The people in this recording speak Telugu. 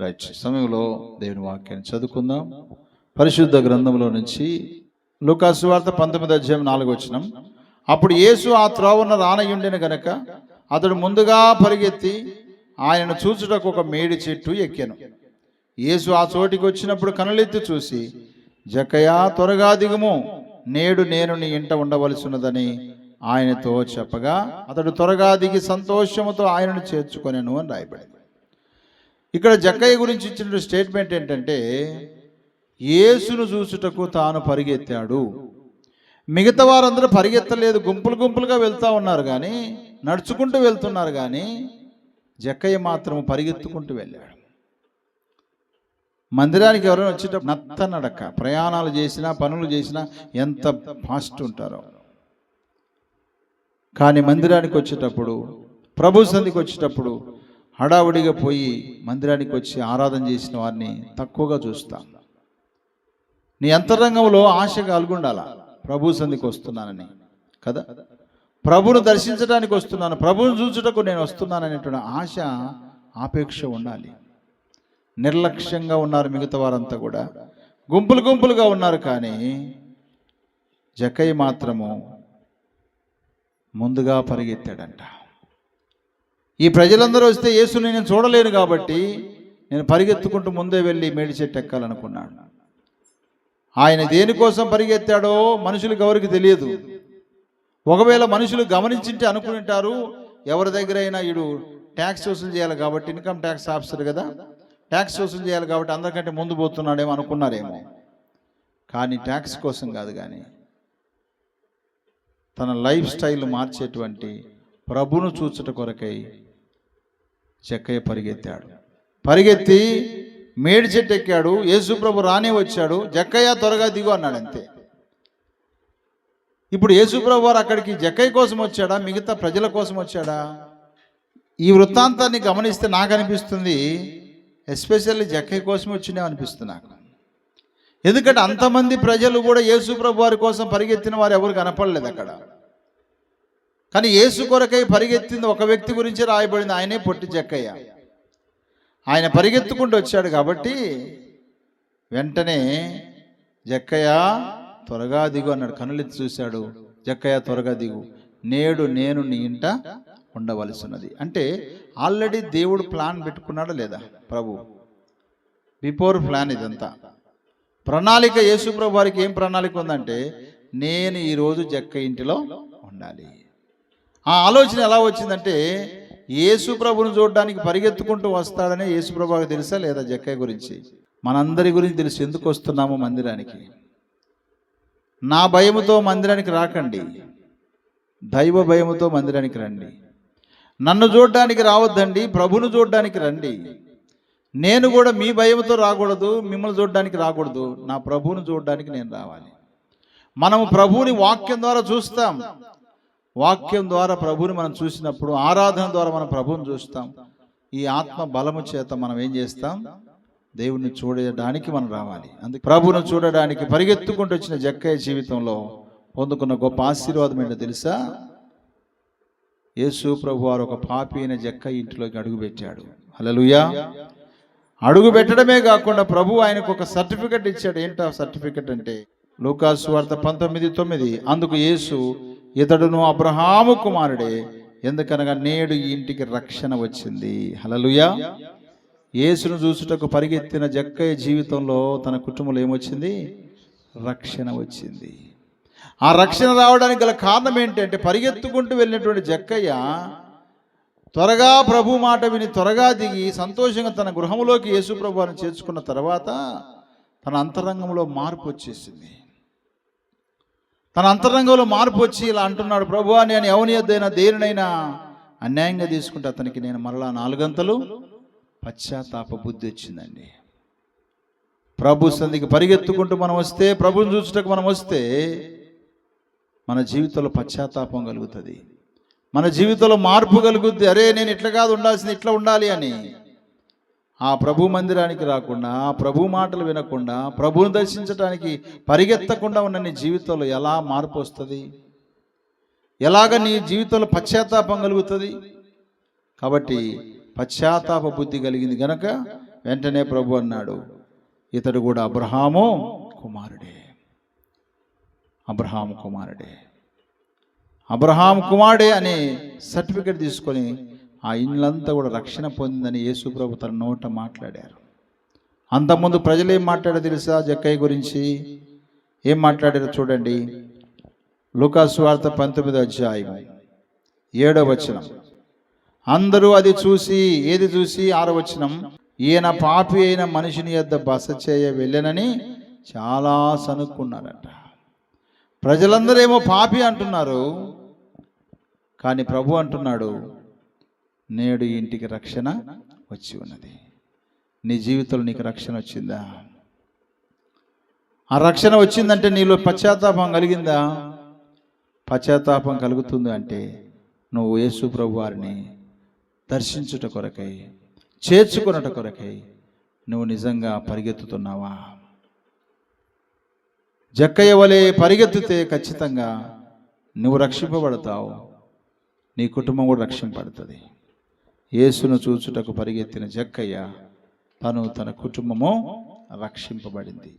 రైట్. సమయంలో దేవుని వాక్యాన్ని చదువుకుందాం. పరిశుద్ధ గ్రంథంలో నుంచి లుకాసు వార్త పంతొమ్మిది అధ్యాయం నాలుగు వచ్చినం అప్పుడు యేసు ఆ త్రోవన రానయుండిన గనక అతడు ముందుగా పరిగెత్తి ఆయనను చూచుటకు ఒక మేడి చెట్టు ఎక్కాను. యేసు ఆ చోటికి వచ్చినప్పుడు కనులెత్తి చూసి జకయా త్వరగా దిగుము. నేడు నేను నీ ఇంట ఉండవలసినదని ఆయనతో చెప్పగా అతడు త్వరగా దిగి సంతోషముతో ఆయనను చేర్చుకొనెను అని రాయబడింది. ఇక్కడ జక్కయ్య గురించి ఇచ్చిన స్టేట్మెంట్ ఏంటంటే యేసును చూసుటకు తాను పరిగెత్తాడు. మిగతా వారందరూ పరిగెత్తలేదు గుంపులు గుంపులుగా వెళ్తూ ఉన్నారు కానీ నడుచుకుంటూ వెళ్తున్నారు కానీ జక్కయ్య మాత్రం పరిగెత్తుకుంటూ వెళ్ళాడు. మందిరానికి ఎవరైనా వచ్చేటప్పుడు నత్త నడక ప్రయాణాలు చేసినా పనులు చేసినా ఎంత ఫాస్ట్ ఉంటారో. కానీ మందిరానికి వచ్చేటప్పుడు ప్రభు సంధికి వచ్చేటప్పుడు హడావుడిగా పోయి మందిరానికి వచ్చి ఆరాధన చేసిన వారిని తక్కువగా చూస్తాం. నీ అంతరంగంలో ఆశ కలుగుండాల? ప్రభు సంధికి వస్తున్నానని. కదా? ప్రభును దర్శించడానికి వస్తున్నాను. ప్రభును చూచుటకు నేను వస్తున్నాను అనేటువంటి ఆశ ఆపేక్ష ఉండాలి. నిర్లక్ష్యంగా ఉన్నారు మిగతా వారంతా కూడా. గుంపులు గుంపులుగా ఉన్నారు కానీ జకై మాత్రము ముందుగా పరిగెత్తాడంట. ఈ ప్రజలందరూ వస్తే యేసుని నేను చూడలేను కాబట్టి నేను పరిగెత్తుకుంటూ ముందే వెళ్ళి మేడి చెట్టు ఎక్కాలనుకున్నాడు ఆయన దేనికోసం పరిగెత్తాడో మనుషులకు ఎవరికి తెలియదు. ఒకవేళ మనుషులు గమనించింటే అనుకుంటారు ఎవరి దగ్గర అయినా ఈడు ట్యాక్స్ వసూలు చేయాలి కాబట్టి ఇన్కమ్ ట్యాక్స్ ఆఫీసర్ కదా ట్యాక్స్ వసూలు చేయాలి కాబట్టి అందరికంటే ముందు పోతున్నాడేమో అనుకున్నారేమో. కానీ ట్యాక్స్ కోసం కాదు కానీ తన లైఫ్ స్టైల్ మార్చేటువంటి ప్రభును చూచుట కొరకై చెక్కయ్య పరిగెత్తాడు. పరిగెత్తి మేడి చెట్టు ఎక్కాడు యేసుప్రభు రానే వచ్చాడు జక్కయ్య త్వరగా దిగు అన్నాడు అంతే. ఇప్పుడు యేసుప్రభు వారు అక్కడికి జక్కయ్య కోసం వచ్చాడా మిగతా ప్రజల కోసం వచ్చాడా? ఈ వృత్తాంతాన్ని గమనిస్తే నాకు అనిపిస్తుంది ఎస్పెషల్లీ జక్కయ్య కోసం వచ్చిండే అనిపిస్తుంది నాకు. ఎందుకంటే అంతమంది ప్రజలు కూడా యేసుప్రభు వారి కోసం పరిగెత్తిన వారు ఎవరు కనపడలేదు అక్కడ. కానీ యేసు కొరకై పరిగెత్తింది ఒక వ్యక్తి గురించి రాయబడింది. ఆయనే పొట్టి జక్కయ్య ఆయన పరిగెత్తుకుంటూ వచ్చాడు కాబట్టి వెంటనే జక్కయ్య త్వరగా దిగు అన్నాడు. కనులెత్తి చూశాడు. జక్కయ్య త్వరగా దిగు. నేడు నేను నీ ఇంట ఉండవలసినది. అంటే ఆల్రెడీ దేవుడు ప్లాన్ పెట్టుకున్నాడా లేదా? ప్రభు బిఫోర్ ప్లాన్ ఇదంతా. ప్రణాళిక యేసు ప్రభు వారికి ఏం ప్రణాళిక ఉందంటే నేను ఈరోజు జక్క ఇంటిలో ఉండాలి. ఆ ఆలోచన ఎలా వచ్చిందంటే యేసు ప్రభుని చూడడానికి పరిగెత్తుకుంటూ వస్తాడనే యేసు ప్రభుకి తెలుసా లేదా జక్కయ్య గురించి? మనందరి గురించి తెలుసు. ఎందుకు వస్తున్నామో మందిరానికి? నా భయముతో మందిరానికి రాకండి. దైవ భయముతో మందిరానికి రండి. నన్ను చూడడానికి రావద్దండి ప్రభును చూడడానికి రండి. నేను కూడా మీ భయంతో రాకూడదు మిమ్మల్ని చూడడానికి రాకూడదు. నా ప్రభువుని చూడడానికి నేను రావాలి. మనము ప్రభువుని వాక్యం ద్వారా చూస్తాం. వాక్యం ద్వారా ప్రభుని మనం చూసినప్పుడు ఆరాధన ద్వారా మనం ప్రభువుని చూస్తాం. ఈ ఆత్మ బలము చేత మనం ఏం చేస్తాం? దేవుణ్ణి చూడడానికి మనం రావాలి. అందుకే ప్రభువును చూడడానికి పరిగెత్తుకుంటూ వచ్చిన జక్కయ్య జీవితంలో పొందుకున్న గొప్ప ఆశీర్వాదం ఏంటో తెలుసా? యేసు ప్రభు వారు ఒక పాపి అయిన జక్క ఇంటిలోకి అడుగుపెట్టాడు హల్లెలూయా. అడుగు పెట్టడమే కాకుండా ప్రభు ఆయనకు ఒక సర్టిఫికెట్ ఇచ్చాడు. ఏంటో సర్టిఫికెట్ అంటే? లూకాసు వార్త పంతొమ్మిది తొమ్మిది. అందుకు యేసు ఇతడును అబ్రహాము కుమారుడే ఎందుకనగా నేడు ఈ ఇంటికి రక్షణ వచ్చింది. హలలుయా యేసును చూసుటకు పరిగెత్తిన జక్కయ్య జీవితంలో తన కుటుంబంలో ఏమొచ్చింది? రక్షణ వచ్చింది. ఆ రక్షణ రావడానికి గల కారణం ఏంటంటే పరిగెత్తుకుంటూ వెళ్ళినటువంటి జక్కయ్య త్వరగా ప్రభు మాట విని త్వరగా దిగి సంతోషంగా తన గృహంలోకి యేసు ప్రభువారిని చేర్చుకున్న తర్వాత తన అంతరంగంలో మార్పు వచ్చేసింది. తన అంతరంగంలో మార్పు వచ్చి ఇలా అంటున్నాడు ప్రభువా నేను ఎవని యొద్దైనా దేనినైనా అన్యాయంగా తీసుకుంటే అతనికి నేను మరలా నాలుగంతలు పశ్చాత్తాప బుద్ధి వచ్చిందండి. ప్రభు సంధికి పరిగెత్తుకుంటూ మనం వస్తే ప్రభుని చూసుటకు మనం వస్తే మన జీవితంలో పశ్చాత్తాపం కలుగుతుంది. మన జీవితంలో మార్పు కలుగుద్ది. అరే నేను ఇట్లా కాదు ఉండాల్సింది ఇట్లా ఉండాలి అని ఆ ప్రభు మందిరానికి రాకుండా ఆ ప్రభు మాటలు వినకుండా ప్రభువుని దర్శించడానికి పరిగెత్తకుండా ఉన్న నీ జీవితంలో ఎలా మార్పు వస్తుంది? ఎలాగ నీ జీవితంలో పశ్చాత్తాపం కలుగుతుంది? కాబట్టి పశ్చాత్తాప బుద్ధి కలిగింది గనక వెంటనే ప్రభు అన్నాడు ఇతడు కూడా అబ్రహాము కుమారుడే. అబ్రహాము కుమారుడే. అబ్రహాం కుమారుడే అనే సర్టిఫికెట్ తీసుకొని ఆ ఇండ్లంతా కూడా రక్షణ పొందిందని యేసుప్రభు తన నోట మాట్లాడారు. అంతకుముందు ప్రజలు ఏం మాట్లాడారు తెలుసా? జక్కయ్య గురించి ఏం మాట్లాడారో చూడండి. లూకాసు వార్త పంతొమ్మిది అధ్యాయం ఏడో వచనం. అందరూ అది చూసి ఏది చూసి? ఆరో వచనం. ఈయన పాపి అయిన మనిషిని యొద్ద బస చేయ వెళ్ళనని చాలా సనుక్కున్నారట. ప్రజలందరూ ఏమో పాపి అంటున్నారు. కానీ ప్రభు అంటున్నాడు నేడు ఇంటికి రక్షణ వచ్చి ఉన్నది. నీ జీవితంలో నీకు రక్షణ వచ్చిందా? ఆ రక్షణ వచ్చిందంటే నీలో పశ్చాత్తాపం కలిగిందా? పశ్చాత్తాపం కలుగుతుంది అంటే నువ్వు యేసు ప్రభు వారిని దర్శించుట కొరకై చేర్చుకున్నట కొరకై నువ్వు నిజంగా పరిగెత్తుతున్నావా? జక్కయ్య వలె పరిగెత్తితే ఖచ్చితంగా నువ్వు రక్షింపబడతావు. నీ కుటుంబం కూడా రక్షింపబడుతుంది. యేసును చూచుటకు పరిగెత్తిన జక్కయ్య తను తన కుటుంబము రక్షింపబడింది.